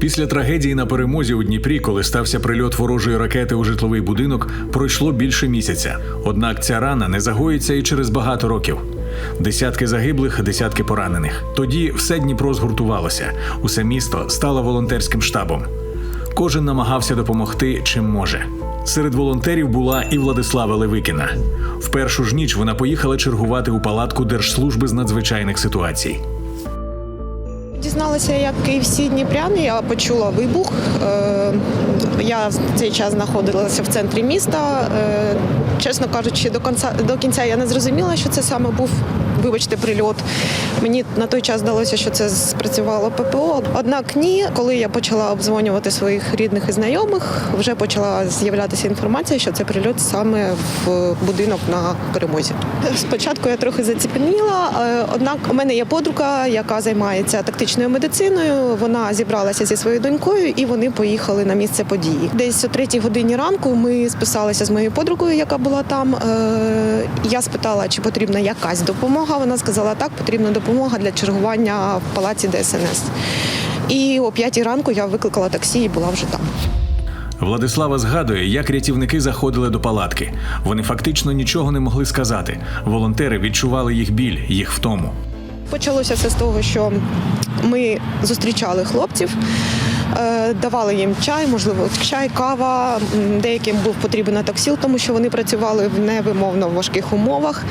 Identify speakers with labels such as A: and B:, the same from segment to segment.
A: Після трагедії на перемозі у Дніпрі, коли стався прильот ворожої ракети у житловий будинок, пройшло більше місяця. Однак ця рана не загоїться і через багато років. Десятки загиблих, десятки поранених. Тоді все Дніпро згуртувалося. Усе місто стало волонтерським штабом. Кожен намагався допомогти чим може. Серед волонтерів була і Владислава Левикіна. В першу ж ніч вона поїхала чергувати у палатку Держслужби з надзвичайних ситуацій.
B: Дізналася, як і всі дніпряни, я почула вибух. Е, Я в цей час знаходилася в центрі міста. Е, Чесно кажучи, до кінця, до кінця я не зрозуміла, що це саме був, вибачте, прильот. Мені на той час здалося, що це спрацювало ППО. Однак ні, коли я почала обдзвонювати своїх рідних і знайомих, вже почала з'являтися інформація, що це прильот саме в будинок на перемозі. Спочатку я трохи заціпеніла, е, однак у мене є подруга, яка займається тактичною медициною. Вона зібралася зі своєю донькою і вони поїхали на місце події. Десь о третій годині ранку ми списалися з моєю подругою, яка була там. Е, Я спитала, чи потрібна якась допомога. Вона сказала, так, потрібна допомога для чергування в палаці ДСНС. І о п'ятій ранку я викликала таксі і була вже там.
A: Владислава згадує, як рятівники заходили до палатки. Вони фактично нічого не могли сказати. Волонтери відчували їх біль, їх втому.
B: Почалося все з того, що ми зустрічали хлопців, давали їм чай, можливо, чай, кава. Деяким був потрібен атоксіл, тому що вони працювали в невимовно важких умовах.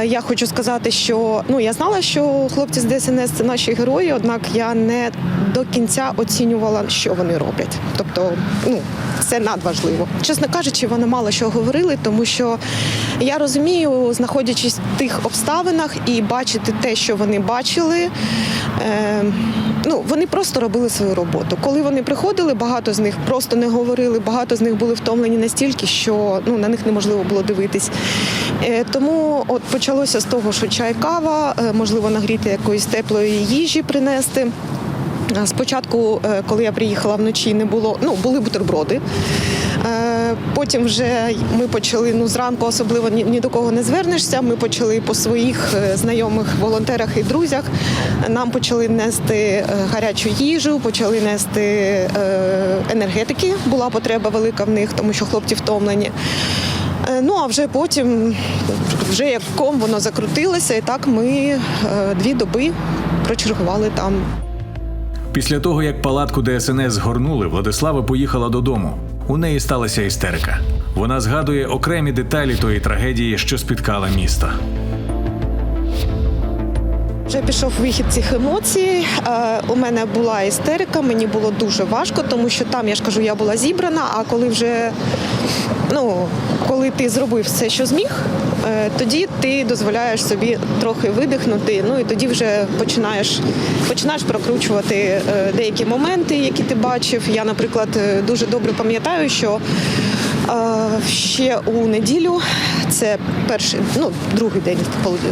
B: Е, Я хочу сказати, що ну я знала, що хлопці з ДСНС це наші герої, однак я не до кінця оцінювала, що вони роблять. Тобто, ну це надважливо. Чесно кажучи, вони мало що говорили, тому що я розумію, знаходячись в тих обставинах і бачити те, що вони бачили. Е, ну, вони просто робили свою роботу. Коли вони приходили, багато з них просто не говорили, багато з них були втомлені настільки, що ну, на них неможливо було дивитись. Е, тому от почалося з того, що чай, кава, е, можливо, нагріти якоїсь теплої їжі принести. Спочатку, е, коли я приїхала вночі, не було, ну, були бутерброди. Потім вже ми почали, ну зранку особливо ні, ні до кого не звернешся. Ми почали по своїх е, знайомих волонтерах і друзях. Нам почали нести е, гарячу їжу, почали нести е, енергетики. Була потреба велика в них, тому що хлопці втомлені. Ну а вже потім, вже як ком воно закрутилося, і так ми дві доби прочергували там.
A: Після того, як палатку ДСНС згорнули, Владислава поїхала додому. У неї сталася істерика. Вона згадує окремі деталі тої трагедії, що спіткала місто.
B: Вже пішов вихід цих емоцій. Е, У мене була істерика, мені було дуже важко, тому що там, я ж кажу, я була зібрана, а коли вже ну, коли ти зробив все, що зміг, е, тоді ти дозволяєш собі трохи видихнути. Ну і тоді вже починаєш, починаєш прокручувати е, деякі моменти, які ти бачив. Я, наприклад, дуже добре пам'ятаю, що Ще у неділю, це перший, ну другий день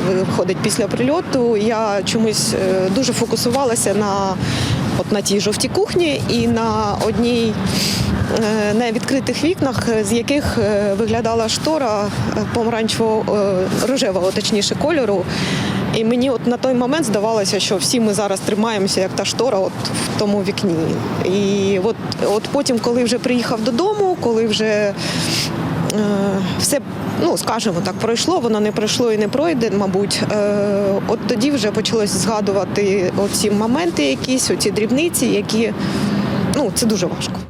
B: виходить після прильоту. Я чомусь е, дуже фокусувалася на от на тій жовтій кухні і на одній е, на відкритих вікнах, з яких е, виглядала штора помаранчевого е, рожевого, точніше, кольору. І мені от на той момент здавалося, що всі ми зараз тримаємося, як та штора, от в тому вікні. І от, от потім, коли вже приїхав додому, коли вже е, все, ну скажімо так, пройшло, воно не пройшло і не пройде, мабуть. Е, от тоді вже почалось згадувати оці моменти, якісь, оці дрібниці, які ну це дуже важко.